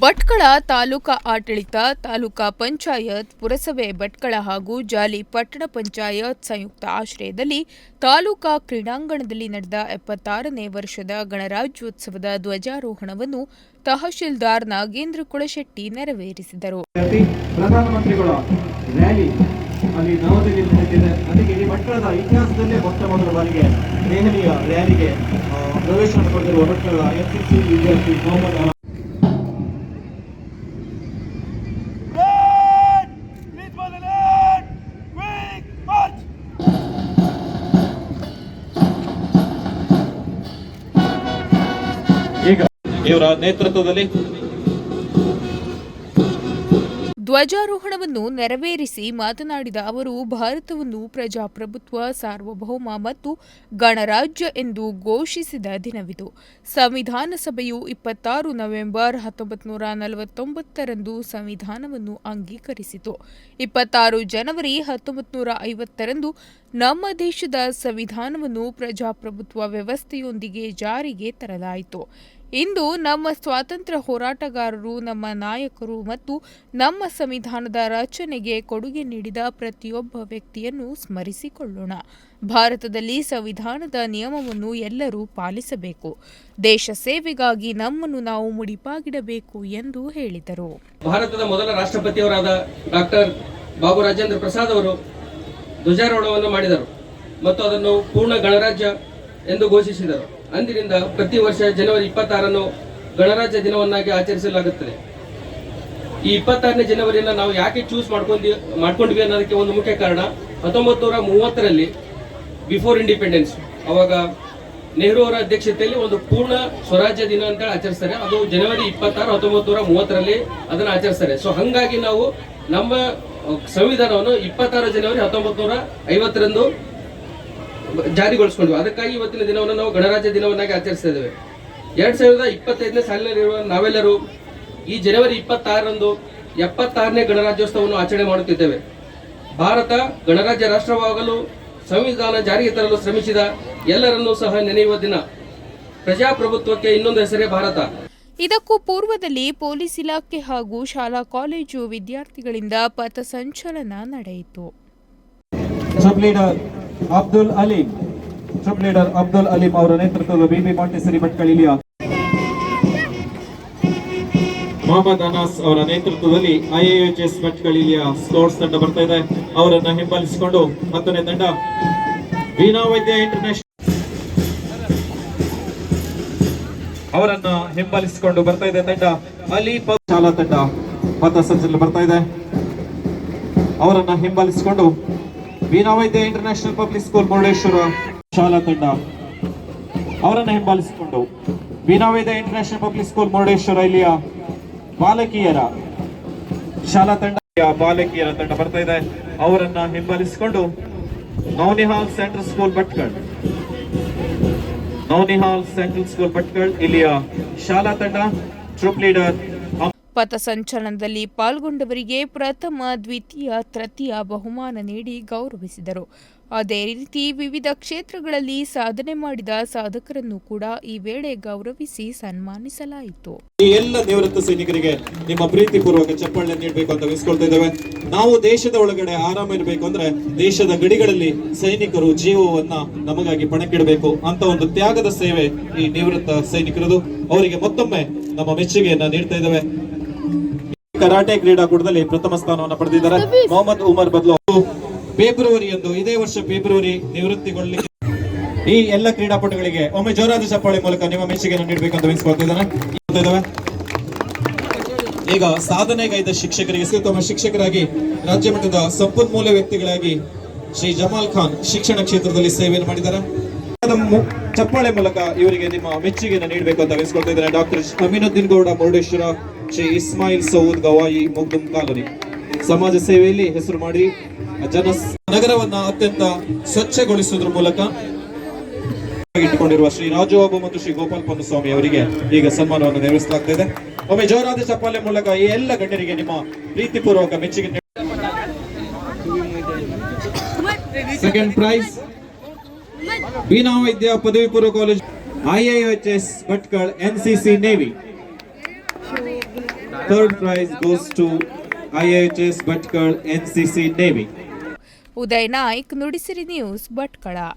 ಭಟ್ಕಳ ತಾಲೂಕಾ ಆಡಳಿತ, ತಾಲೂಕಾ ಪಂಚಾಯತ್, ಪುರಸಭೆ ಭಟ್ಕಳ ಹಾಗೂ ಜಾಲಿ ಪಟ್ಟಣ ಪಂಚಾಯತ್ ಸಂಯುಕ್ತ ಆಶ್ರಯದಲ್ಲಿ ತಾಲೂಕಾ ಕ್ರೀಡಾಂಗಣದಲ್ಲಿ ನಡೆದ ಎಪ್ಪತ್ತಾರನೇ ವರ್ಷದ ಗಣರಾಜ್ಯೋತ್ಸವದ ಧ್ವಜಾರೋಹಣವನ್ನು ತಹಶೀಲ್ದಾರ್ ನಾಗೇಂದ್ರ ಕುಳಶೆಟ್ಟಿ ನೆರವೇರಿಸಿದರು. ಇವರ ನೇತೃತ್ವದಲ್ಲಿ ಧ್ವಜಾರೋಹಣವನ್ನು ನೆರವೇರಿಸಿ ಮಾತನಾಡಿದ ಅವರು, ಭಾರತವನ್ನು ಪ್ರಜಾಪ್ರಭುತ್ವ, ಸಾರ್ವಭೌಮ ಮತ್ತು ಗಣರಾಜ್ಯ ಎಂದು ಘೋಷಿಸಿದ ದಿನವಿದು. ಸಂವಿಧಾನ ಸಭೆಯು ಇಪ್ಪತ್ತಾರು ನವೆಂಬರ್ ಹತ್ತೊಂಬತ್ತು ನೂರ ನಲವತ್ತೊಂಬತ್ತರಂದು ಸಂವಿಧಾನವನ್ನು ಅಂಗೀಕರಿಸಿತು. ಇಪ್ಪತ್ತಾರು ಜನವರಿ ಹತ್ತೊಂಬತ್ತು ನೂರ ಐವತ್ತರಂದು ನಮ್ಮ ದೇಶದ ಸಂವಿಧಾನವನ್ನು ಪ್ರಜಾಪ್ರಭುತ್ವ ವ್ಯವಸ್ಥೆಯೊಂದಿಗೆ ಜಾರಿಗೆ ತರಲಾಯಿತು. ಇಂದು ನಮ್ಮ ಸ್ವಾತಂತ್ರ್ಯ ಹೋರಾಟಗಾರರು, ನಮ್ಮ ನಾಯಕರು ಮತ್ತು ನಮ್ಮ ಸಂವಿಧಾನದ ರಚನೆಗೆ ಕೊಡುಗೆ ನೀಡಿದ ಪ್ರತಿಯೊಬ್ಬ ವ್ಯಕ್ತಿಯನ್ನು ಸ್ಮರಿಸಿಕೊಳ್ಳೋಣ. ಭಾರತದಲ್ಲಿ ಸಂವಿಧಾನದ ನಿಯಮವನ್ನು ಎಲ್ಲರೂ ಪಾಲಿಸಬೇಕು. ದೇಶ ಸೇವೆಗಾಗಿ ನಮ್ಮನ್ನು ನಾವು ಮುಡಿಪಾಗಿಡಬೇಕು ಎಂದು ಹೇಳಿದರು. ಭಾರತದ ಮೊದಲ ರಾಷ್ಟ್ರಪತಿಯವರಾದ ಡಾಕ್ಟರ್ ಬಾಬು ರಾಜೇಂದ್ರ ಪ್ರಸಾದ್ ಅವರು ಧ್ವಜಾರೋಹಣವನ್ನು ಮಾಡಿದರು ಮತ್ತು ಅದನ್ನು ಪೂರ್ಣ ಗಣರಾಜ್ಯ ಎಂದು ಘೋಷಿಸಿದರು. ಅಂದಿನಿಂದ ಪ್ರತಿ ವರ್ಷ ಜನವರಿ ಇಪ್ಪತ್ತಾರನ್ನು ಗಣರಾಜ್ಯ ದಿನವನ್ನಾಗಿ ಆಚರಿಸಲಾಗುತ್ತದೆ. ಈ ಇಪ್ಪತ್ತಾರನೇ ಜನವರಿಯನ್ನು ನಾವು ಯಾಕೆ ಚೂಸ್ ಮಾಡ್ಕೊಂಡಿ, ಮಾಡ್ಕೊಂಡ್ವಿ ಅನ್ನೋದಕ್ಕೆ ಒಂದು ಮುಖ್ಯ ಕಾರಣ ಹತ್ತೊಂಬತ್ತು ನೂರ ಮೂವತ್ತರಲ್ಲಿ ಬಿಫೋರ್ ಇಂಡಿಪೆಂಡೆನ್ಸ್ ಅವಾಗ ನೆಹರು ಅವರ ಅಧ್ಯಕ್ಷತೆಯಲ್ಲಿ ಒಂದು ಪೂರ್ಣ ಸ್ವರಾಜ್ಯ ದಿನ ಅಂತ ಆಚರಿಸ್ತಾರೆ. ಅದು ಜನವರಿ ಇಪ್ಪತ್ತಾರು ಹತ್ತೊಂಬತ್ತು ನೂರ ಮೂವತ್ತರಲ್ಲಿ ಅದನ್ನ ಆಚರಿಸ್ತಾರೆ. ಸೊ ಹಂಗಾಗಿ ನಾವು ನಮ್ಮ ಸಂವಿಧಾನವನ್ನು ಇಪ್ಪತ್ತಾರು ಜನವರಿ ಹತ್ತೊಂಬತ್ತು ನೂರ ಐವತ್ತರಂದು ಜಾರಿಗೊಳಿಸ್ಕೊಂಡ್ವಿ ಅದಕ್ಕಾಗಿ ಇವತ್ತಿನ ದಿನವನ್ನು ನಾವು ಗಣರಾಜ್ಯ ದಿನವನ್ನಾಗಿ ಆಚರಿಸ್ತಾ ಇದ್ದೇವೆ. ಎರಡ್ ಸಾವಿರದ ಇಪ್ಪತ್ತೈದನೇ ಸಾಲಿನಲ್ಲಿರುವ ನಾವೆಲ್ಲರೂ ಈ ಜನವರಿ ಇಪ್ಪತ್ತಾರರಂದು ಎಪ್ಪತ್ತಾರನೇ ಗಣರಾಜ್ಯೋತ್ಸವವನ್ನು ಆಚರಣೆ ಮಾಡುತ್ತಿದ್ದೇವೆ. ಭಾರತ ಗಣರಾಜ್ಯ ರಾಷ್ಟ್ರವಾಗಲು ಸಂವಿಧಾನ ಜಾರಿಗೆ ತರಲು ಶ್ರಮಿಸಿದ ಎಲ್ಲರನ್ನೂ ಸಹ ನೆನೆಯುವ ದಿನ. ಪ್ರಜಾಪ್ರಭುತ್ವಕ್ಕೆ ಇನ್ನೊಂದು ಹೆಸರೇ ಭಾರತ. ಇದಕ್ಕೂ ಪೂರ್ವದಲ್ಲಿ ಪೊಲೀಸ್ ಇಲಾಖೆ ಹಾಗೂ ಶಾಲಾ ಕಾಲೇಜು ವಿದ್ಯಾರ್ಥಿಗಳಿಂದ ಪಥಸಂಚಲನ ನಡೆಯಿತು. ಅಬ್ದುಲ್ ಅಲೀಂ. ಟ್ರಿಪ್ ಲೀಡರ್ ಅಬ್ದುಲ್ ಅಲೀಂ ಅವರ ನೇತೃತ್ವದ ಬಿಬಿ ಮಾಂಟೇಸರಿ ಭಟ್ಕಳ ಇಲಿಯ ಮೊಹಮ್ಮದ್ ಅನಾಸ್ ಅವರ ನೇತೃತ್ವದಲ್ಲಿ ಐಎಎಚ್ಎಸ್ ಭಟ್ಕಳ ಸ್ಕೋರ್ಸ್ ತಂಡ ಬರ್ತಾ ಇದೆ. ಅವರನ್ನ ಹಿಂಬಾಲಿಸಿಕೊಂಡು ಮತ್ತೊಂದೇ ತಂಡ ವೀಣಾ ವೈದ್ಯ ಇಂಟರ್ನ್ಯಾಷನಲ್ ಅವರನ್ನ ಹಿಂಬಾಲಿಸಿಕೊಂಡು ಬರ್ತಾ ಇದೆ ತಂಡ. ಅಲಿ ಶಾಲಾ ತಂಡ ಪಥಸಂಚಲನ ಬರ್ತಾ ಇದೆ. ಅವರನ್ನ ಹಿಂಬಾಲಿಸಿಕೊಂಡು ವೀಣಾ ವೈದ್ಯ ಇಂಟರ್ನ್ಯಾಷನಲ್ ಪಬ್ಲಿಕ್ ಸ್ಕೂಲ್ ಮುರುಡೇಶ್ವರ ಶಾಲಾ ತಂಡ. ಅವರನ್ನು ಹಿಂಬಾಲಿಸಿಕೊಂಡು Veena Vaidya international public school Murudeshwar ಇಲ್ಲಿಯ ಬಾಲಕಿಯರ ಶಾಲಾ ತಂಡ ಬಾಲಕಿಯರ ತಂಡ ಬರ್ತಾ ಇದೆ. ಅವರನ್ನ ಹಿಂಬಾಲಿಸಿಕೊಂಡು Naunihal central school Bhatkal. Naunihal central school Bhatkal ಇಲ್ಲಿಯ ಶಾಲಾ ತಂಡ, ಟ್ರೂಪ್ ಲೀಡರ್ ಪಥಸಂಚಲನದಲ್ಲಿ ಪಾಲ್ಗೊಂಡವರಿಗೆ ಪ್ರಥಮ, ದ್ವಿತೀಯ, ತೃತೀಯ ಬಹುಮಾನ ನೀಡಿ ಗೌರವಿಸಿದರು. ಅದೇ ರೀತಿ ವಿವಿಧ ಕ್ಷೇತ್ರಗಳಲ್ಲಿ ಸಾಧನೆ ಮಾಡಿದ ಸಾಧಕರನ್ನು ಕೂಡ ಈ ವೇಳೆ ಗೌರವಿಸಿ ಸನ್ಮಾನಿಸಲಾಯಿತು. ಎಲ್ಲ ನಿವೃತ್ತ ಸೈನಿಕರಿಗೆ ನಿಮ್ಮ ಪ್ರೀತಿಪೂರ್ವಕ ಚಪ್ಪಾಳೆ ನೀಡಬೇಕು ಅಂತ ವಿಸ್ಕೊಳ್ತಾ ಇದ್ದೇವೆ. ನಾವು ದೇಶದ ಒಳಗಡೆ ಆರಾಮ ಇರಬೇಕು ಅಂದ್ರೆ ದೇಶದ ಗಡಿಗಳಲ್ಲಿ ಸೈನಿಕರು ಜೀವವನ್ನ ನಮಗಾಗಿ ಪಣಕ್ಕಿಡಬೇಕು ಅಂತ ಒಂದು ತ್ಯಾಗದ ಸೇವೆ ಈ ನಿವೃತ್ತ ಸೈನಿಕರದು. ಅವರಿಗೆ ಮತ್ತೊಮ್ಮೆ ನಮ್ಮ ಮೆಚ್ಚುಗೆಯನ್ನ ನೀಡ್ತಾ ಇದ್ದೇವೆ. ಕರಾಟೆ ಕ್ರೀಡಾಕೂಟದಲ್ಲಿ ಪ್ರಥಮ ಸ್ಥಾನವನ್ನು ಪಡೆದಿದ್ದಾರೆ. ಮೊಹಮ್ಮದ್ ಉಮರ್ ಬದ್ಲು ಫೆಬ್ರವರಿ ಎಂದು ಇದೇ ವರ್ಷ ಫೆಬ್ರವರಿ ನಿವೃತ್ತಿಗೊಳ್ಳಲಿಕ್ಕೆ ಈ ಎಲ್ಲ ಕ್ರೀಡಾಪಟುಗಳಿಗೆ ಒಮ್ಮೆ ಜೋರಾದ ಚಪ್ಪಾಳೆ ಮೂಲಕ ನಿಮ್ಮ ಮೆಚ್ಚುಗೆಯನ್ನು ನೀಡಬೇಕಂತ ವಹಿಸಿಕೊಳ್ತಿದ್ದಾನೆ. ಈಗ ಸಾಧನೆಗೈದ ಶಿಕ್ಷಕರಿಗೆ ತಮ್ಮ ಶಿಕ್ಷಕರಾಗಿ ರಾಜ್ಯ ಮಟ್ಟದ ಸಂಪನ್ಮೂಲ ವ್ಯಕ್ತಿಗಳಾಗಿ ಶ್ರೀ ಜಮಾಲ್ ಖಾನ್ ಶಿಕ್ಷಣ ಕ್ಷೇತ್ರದಲ್ಲಿ ಸೇವೆಯನ್ನು ಮಾಡಿದ್ದಾರೆ. ಚಪ್ಪಾಳೆ ಮೂಲಕ ಇವರಿಗೆ ನಿಮ್ಮ ಮೆಚ್ಚುಗೆಯನ್ನು ನೀಡಬೇಕು ಅಂತ ವಹಿಸಿಕೊಳ್ತಿದ್ದಾರೆ ಇದ್ದಾರೆ ಡಾಕ್ಟರ್ ಅಮೀನುದ್ದೀನ್ ಗೌಡ ಮುರುಡೇಶ್ವರ ಶ್ರೀ ಇಸ್ಮಾಯಿಲ್ ಸೌದ್ ಗವಾಯಿ ಮುಗ್ದುಂ ಕಾಲೋನಿ ಸಮಾಜ ಸೇವೆಯಲ್ಲಿ ಹೆಸರು ಮಾಡಿ, ಜನ ನಗರವನ್ನ ಅತ್ಯಂತ ಸ್ವಚ್ಛಗೊಳಿಸುವುದರ ಮೂಲಕ ಇಟ್ಟುಕೊಂಡಿರುವ ಶ್ರೀ ರಾಜುಬಾಬು ಮತ್ತು ಶ್ರೀ ಗೋಪಾಲ್ ಪೊನ್ನಸ್ವಾಮಿ ಅವರಿಗೆ ಈಗ ಸನ್ಮಾನವನ್ನು ನೆರವೇರಿಸಲಾಗ್ತಾ ಇದೆ. ಒಮ್ಮೆ ಜೋರಾದ ಚಪ್ಪಾಲೆ ಮೂಲಕ ಈ ಎಲ್ಲ ಗಣ್ಯರಿಗೆ ನಿಮ್ಮ ಪ್ರೀತಿಪೂರ್ವಕ ಮೆಚ್ಚುಗೆ ಸೆಕೆಂಡ್ ಪ್ರೈಸ್ ಬೀನಾ ವೈದ್ಯ ಪದವಿ ಪೂರ್ವ college IIHS Bhatkal NCC navy third prize goes to I H S Bhatkal N C C navy Uday Naik Nudisiri news Bhatkala.